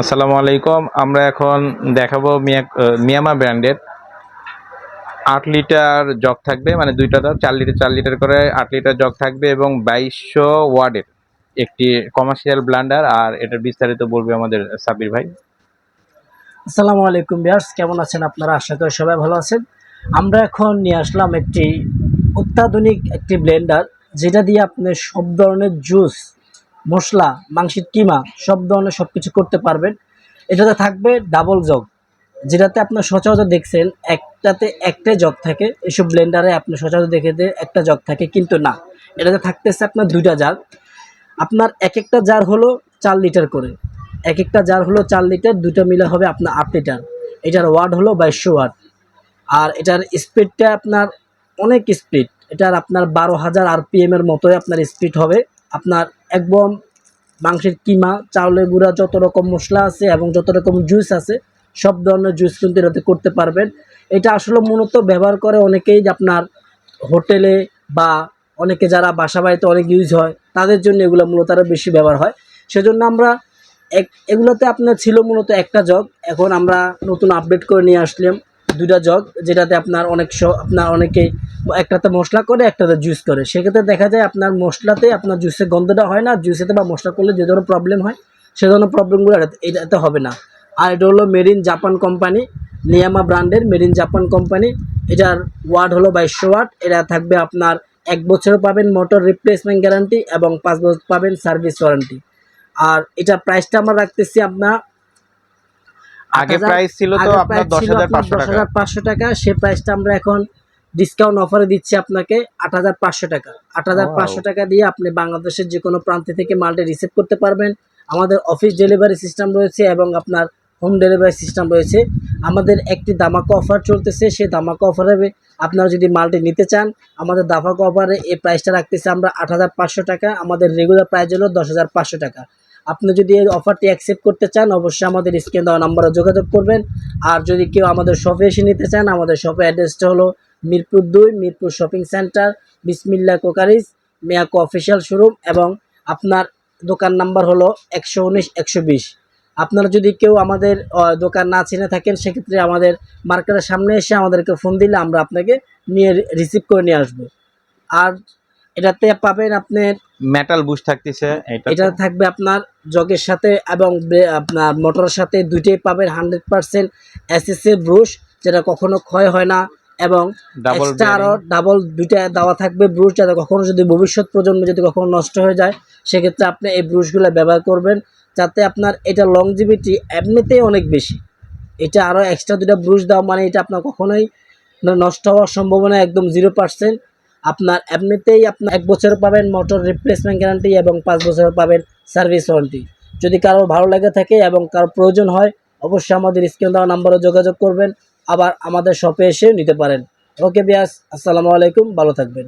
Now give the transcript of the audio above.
আসসালামু আলাইকুম। আমরা এখন দেখাবো মিয়া মিয়ামা ব্র্যান্ডের আট লিটার জগ থাকবে মানে দুইটা দাম চার লিটার চার লিটার করে আট লিটার জগ থাকবে এবং বাইশশো ওয়ার্ডের একটি কমার্শিয়াল ব্লান্ডার আর এটার বিস্তারিত বলবে আমাদের সাবির ভাই। আসসালামু আলাইকুম বিয়ার্স কেমন আছেন আপনারা? আশা করি সবাই ভালো আছেন। আমরা এখন নিয়ে আসলাম একটি অত্যাধুনিক একটি ব্লেন্ডার যেটা দিয়ে আপনি সব ধরনের জুস মশলা, মাংসের কিমা, সব ধরনের সব কিছু করতে পারবেন। এটাতে থাকবে ডাবল জগ যেটাতে আপনার সচরাচর দেখছেন একটাতে একটাই জগ থাকে। এসব ব্লেন্ডারে আপনি সচরাচর দেখে একটা জগ থাকে, কিন্তু না। এটাতে থাকতেছে আপনার দুইটা জার আপনার এক একটা জার হলো চার লিটার করে। এক একটা জার হলো চার লিটার দুটো মিলে হবে আপনার আট লিটার এটার ওয়ার্ড হলো বাইশশো ওয়াট আর এটার স্পিডটা আপনার অনেক স্পিড এটার আপনার বারো হাজার আরপিএম এর মতোই আপনার স্পিড হবে। আপনার একদম মাংসের কিমা, চাউলের গুঁড়া, যত রকম মশলা আছে এবং যত রকম জুস আছে, সব ধরনের জুস কিন্তু এটাতে করতে পারবেন। এটা আসলে মূলত ব্যবহার করে অনেকেই আপনার হোটেলে বা অনেকে যারা বাসা বাড়িতে অনেক ইউজ হয়, তাদের জন্য এগুলো মূলত আরও বেশি ব্যবহার হয়। সেজন্য আমরা এক, এগুলোতে আপনার ছিল মূলত একটা জগ এখন আমরা নতুন আপডেট করে নিয়ে আসলাম। দুইটা জগ, যেটাতে আপনার অনেক আপনার অনেকেই একটাতে মশলা করে, একটাতে জুস করে। সেক্ষেত্রে দেখা যায় আপনার মশলাতে আপনার জুসের গন্ধটা হয় না জুসেতে বা মশলা করলে যে ধরনের প্রবলেম হয়, সে ধরনের প্রবলেমগুলো এটাতে- হবে না। আর এটা হলো মেরিন জাপান কোম্পানি নিয়ামা ব্র্যান্ডের মেরিন জাপান কোম্পানি এটার ওয়াট হলো বাইশশো ওয়াট এটা থাকবে আপনার এক বছরও পাবেন মোটর রিপ্লেসমেন্ট গ্যারান্টি এবং পাঁচ বছর পাবেন সার্ভিস ওয়ারেন্টি আর এটা প্রাইসটা আমরা রাখতেছি আপনার আগে প্রাইস ছিল তো আপনার price দশ ছিল হাজার আপনার পাঁচশো টাকা। 10,500 টাকা সেই প্রাইসটা আমরা এখন ডিসকাউন্ট অফারে দিচ্ছি আপনাকে আট হাজার পাঁচশো টাকা। আট হাজার পাঁচশো টাকা দিয়ে আপনি বাংলাদেশের যে কোনো প্রান্ত থেকে মালটা রিসিভ করতে পারবেন। আমাদের অফিস ডেলিভারি সিস্টেম রয়েছে এবং আপনার হোম ডেলিভারি সিস্টেম রয়েছে। আমাদের একটি দামাকা অফার চলতেছে সেই দামাকা অফারে আপনারা যদি মালটি নিতে চান আমাদের দামাকা অফারে এই প্রাইসটা রাখতেছি আমরা আট হাজার পাঁচশো টাকা। আমাদের রেগুলার প্রাইস হলো দশ হাজার পাঁচশো টাকা। আপনি যদি এই অফারটি অ্যাকসেপ্ট করতে চান, অবশ্যই আমাদের স্ক্রিন দেওয়া নাম্বারে যোগাযোগ করবেন। আর যদি কেউ আমাদের শপে এসে নিতে চান, আমাদের শপের অ্যাড্রেসটা হলো মিরপুর দুই, Mirpur shopping centre Bismillah crockeries, Miyako official showroom এবং আপনার দোকান নাম্বার হলো একশো উনিশ, একশো বিশ। আপনারা যদি কেউ আমাদের দোকান না চিনে থাকেন, সেক্ষেত্রে আমাদের মার্কেটের সামনে এসে আমাদেরকে ফোন দিলে আমরা আপনাকে নিয়ে রিসিভ করে নিয়ে আসব। আর এটাতে পাবেন আপনার মেটাল বুশ থাকতেছে এটা থাকবে আপনার জগের সাথে এবং আপনার মোটরের সাথে দুইটাই পাবেন হান্ড্রেড পার্সেন্ট এসএসএ ব্রুশ যেটা কখনো ক্ষয় হয় না এবং ডাবল এক্সট্রা আরও ডাবল দুইটা দেওয়া থাকবে ব্রুশ যাতে কখনো যদি ভবিষ্যৎ প্রজন্মে যদি কখনো নষ্ট হয়ে যায় সেক্ষেত্রে আপনি এই ব্রুশগুলো ব্যবহার করবেন যাতে আপনার এটা লংজিভিটি এমনিতেই অনেক বেশি। এটা আরও এক্সট্রা দুটা ব্রুশ দেওয়া মানে এটা আপনার কখনোই নষ্ট হওয়ার সম্ভাবনা একদম জিরো পার্সেন্ট আপনার এমনিতেই আপনার এক বছর পাবেন মোটর রিপ্লেসমেন্ট গ্যারান্টি এবং পাঁচ বছর পাবেন সার্ভিস ওয়ারেন্টি যদি কারও ভালো লেগে থাকে এবং কারও প্রয়োজন হয়, অবশ্যই আমাদের স্ক্রিন দেওয়া নাম্বারে যোগাযোগ করবেন। আবার আমাদের শপে এসে নিতে পারেন। ওকে বিয়াস আসসালামু আলাইকুম, ভালো থাকবেন।